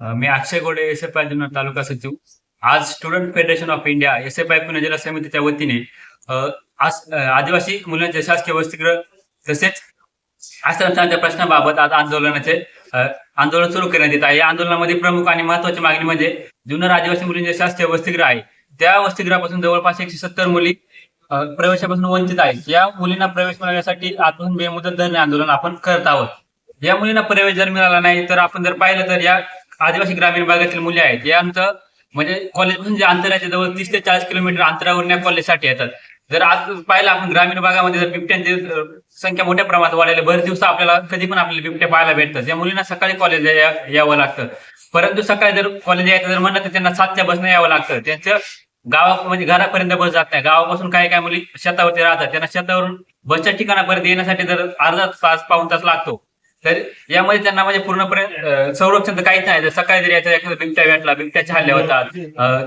मी अक्षय गोडे S F I तालुका सचिव. आज student federation of India S F I Pune समितीच्या वतीने आज आदिवासी मुलांच्या शासकीय वसतिगृह तसेच आश्रमशाळांच्या प्रश्नाबाबत आज आंदोलनाचे आंदोलन सुरू करण्यात येत आहे. या आंदोलनामध्ये प्रमुख आणि महत्वाची मागणी म्हणजे जुन्नर आदिवासी मुलींचे शासकीय वसतिगृह आहे. त्या वसतिगृहापासून जवळपास एकशे सत्तर मुली प्रवेशापासून वंचित आहेत. या मुलींना प्रवेश मिळवण्यासाठी आजपासून बेमुदत धरणे आंदोलन आपण करत आहोत. या मुलींना प्रवेश जर मिळाला नाही तर आपण जर पाहिलं तर या आदिवासी ग्रामीण भागातील मुली आहेत. आमचं म्हणजे कॉलेजपासून जे अंतर आहे जवळ तीस ते चाळीस किलोमीटर अंतरावरून या कॉलेजसाठी येतात. जर आज पाहिलं आपण ग्रामीण भागामध्ये जर बिबट्यांची संख्या मोठ्या प्रमाणात वाढलेली भर दिवस आपल्याला कधी पण आपल्याला बिबट्या पाहायला भेटतात. या मुलींना सकाळी कॉलेज यावं लागतं. परंतु सकाळी जर कॉलेज यायचं जर म्हणलं तर त्यांना सातच्या बसनं यावं लागतं. त्यांचं गावा म्हणजे घरापर्यंत बस जात नाही. गावापासून काही काही मुली शेतावरती राहतात. त्यांना शेतावरून बसच्या ठिकाणापर्यंत येण्यासाठी जर अर्धा तास पाऊन तास लागतो. तर यामध्ये त्यांना म्हणजे पूर्णपणे संरक्षण तर काहीच नाही. सकाळी जरी याचा एखादा बिबट्या भेटला बिबट्याच्या हल्ले होतात.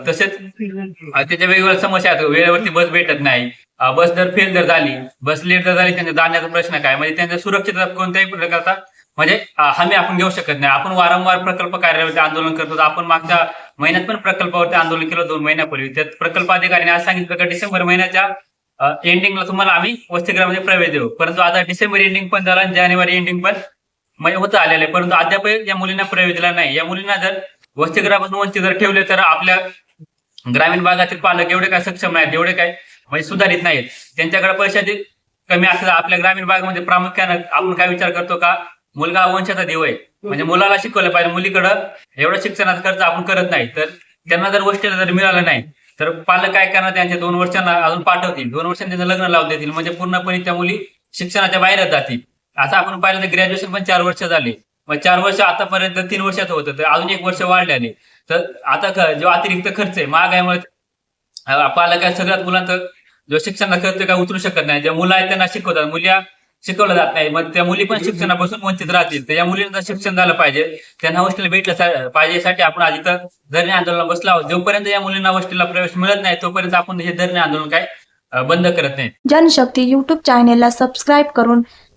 तसेच त्याच्या वेगवेगळ्या समस्या आहेत. वेळेवरती बस भेटत नाही. बस जर फेल जर झाली बस लेट जर झाली त्यांच्या जाण्याचा प्रश्न काय? म्हणजे त्यांच्या सुरक्षितता कोणत्याही प्रकारचा म्हणजे हमी आपण घेऊ शकत नाही. आपण वारंवार प्रकल्प कार्यालयावरती आंदोलन करतो. आपण मागच्या महिन्यात पण प्रकल्पावरती आंदोलन केलं दोन महिन्यापूर्वी. त्यात प्रकल्प अधिकाऱ्यांनी आज सांगितलं का डिसेंबर महिन्याच्या एंडिंगला तुम्हाला आम्ही वसतिगृहामध्ये प्रवेश देऊ. परंतु आता डिसेंबर एंडिंग पण झाला आणि जानेवारी एंडिंग पण म्हणजे होतं आलेलं आहे. परंतु अद्याप या मुलींना प्रवेश दिला नाही. या मुलींना जर वसतिगृहापासून वंचित जर ठेवले तर आपल्या ग्रामीण भागातील पालक एवढे काय सक्षम नाहीत एवढे काय म्हणजे सुधारित नाहीत. त्यांच्याकडे पैशाची कमी असतात. आपल्या ग्रामीण भागामध्ये प्रामुख्यानं आपण काय विचार करतो का? मुलगा वंशाचा देव आहे. म्हणजे मुलाला शिकवलं पाहिजे. मुलीकडं एवढं शिक्षणाचा खर्च आपण करत नाही. तर त्यांना जर गोष्टीला जर मिळालं नाही तर पालक काय करणार? त्यांच्या दोन वर्षांना अजून पाठवतील. दोन वर्षांनी त्यांचं लग्न लावून देतील. म्हणजे पूर्णपणे त्या मुली शिक्षणाच्या बाहेरच जातील. आता आपण पाहिलं तर ग्रॅज्युएशन पण चार वर्ष झाले. मग चार वर्ष आतापर्यंत तीन वर्षाचं होतं तर अजून एक वर्ष वाढल्याने. तर आता जो अतिरिक्त खर्च आहे महागाईमुळे पालक आहे सगळ्यात मुलांचा जो शिक्षणाचा खर्च काय उतरू शकत नाही. ज्या मुलं आहेत त्यांना शिकवतात. मुली शिकवलं जात नाही मग त्या मुली पण शिक्षणापासून वंचित राहतील. तर या मुलींना शिक्षण झालं पाहिजे. त्यांना हॉस्टेल भेटलं पाहिजे यासाठी आपण आज इथं धरणे आंदोलन बसलो आहोत. जोपर्यंत या मुलींना हॉस्टेलला प्रवेश मिळत नाही तोपर्यंत आपण हे धरणे आंदोलन काय बंद करत नाही. जनशक्ती यूट्यूब चॅनेलला सबस्क्राईब करून